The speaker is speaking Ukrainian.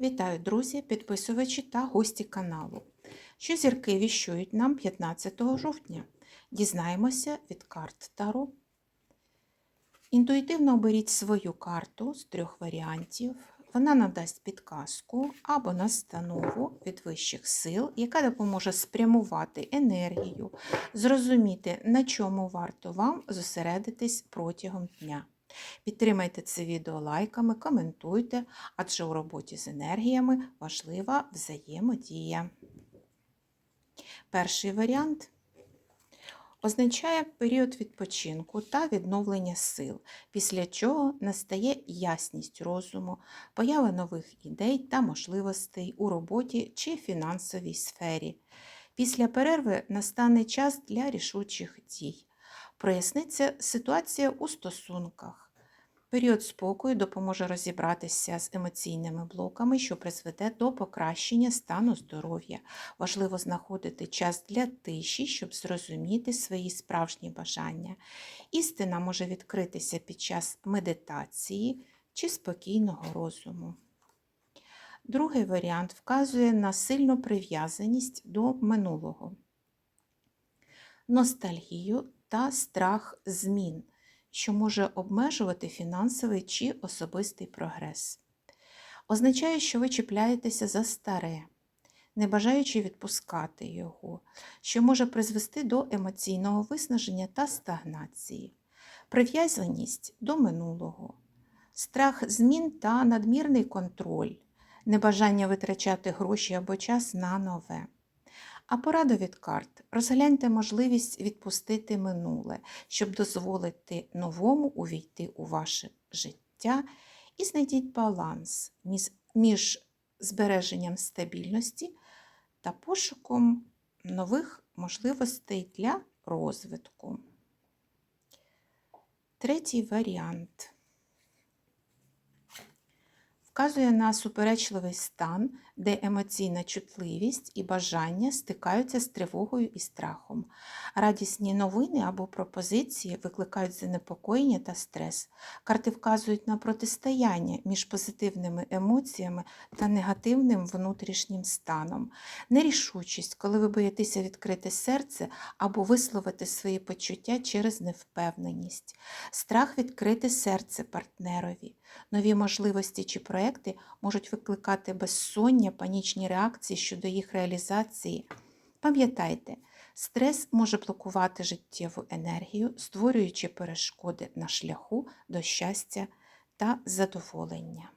Вітаю, друзі, підписувачі та гості каналу. Що зірки віщують нам 15 жовтня? Дізнаємося від карт Таро. Інтуїтивно оберіть свою карту з трьох варіантів. Вона надасть підказку або настанову від вищих сил, яка допоможе спрямувати енергію, зрозуміти, на чому варто вам зосередитись протягом дня. Підтримайте це відео лайками, коментуйте, адже у роботі з енергіями важлива взаємодія. Перший варіант означає період відпочинку та відновлення сил, після чого настає ясність розуму, поява нових ідей та можливостей у роботі чи фінансовій сфері. Після перерви настане час для рішучих дій. Проясниться ситуація у стосунках. Період спокою допоможе розібратися з емоційними блоками, що призведе до покращення стану здоров'я. Важливо знаходити час для тиші, щоб зрозуміти свої справжні бажання. Істина може відкритися під час медитації чи спокійного розуму. Другий варіант вказує на сильну прив'язаність до минулого, ностальгію та страх змін що може обмежувати фінансовий чи особистий прогрес. Означає, що ви чіпляєтеся за старе, не бажаючи відпускати його, що може призвести до емоційного виснаження та стагнації, прив'язаність до минулого, страх змін та надмірний контроль, небажання витрачати гроші або час на нове. А порада від карт. Розгляньте можливість відпустити минуле, щоб дозволити новому увійти у ваше життя. І знайдіть баланс між збереженням стабільності та пошуком нових можливостей для розвитку. Третій варіант вказує на суперечливий стан, де емоційна чутливість і бажання стикаються з тривогою і страхом. Радісні новини або пропозиції викликають занепокоєння та стрес. Карти вказують на протистояння між позитивними емоціями та негативним внутрішнім станом, нерішучість, коли ви боїтеся відкрити серце або висловити свої почуття через невпевненість, страх відкрити серце партнерові, нові можливості чи проекти можуть викликати безсоння панічні реакції щодо їх реалізації. Пам'ятайте, стрес може блокувати життєву енергію, створюючи перешкоди на шляху до щастя та задоволення.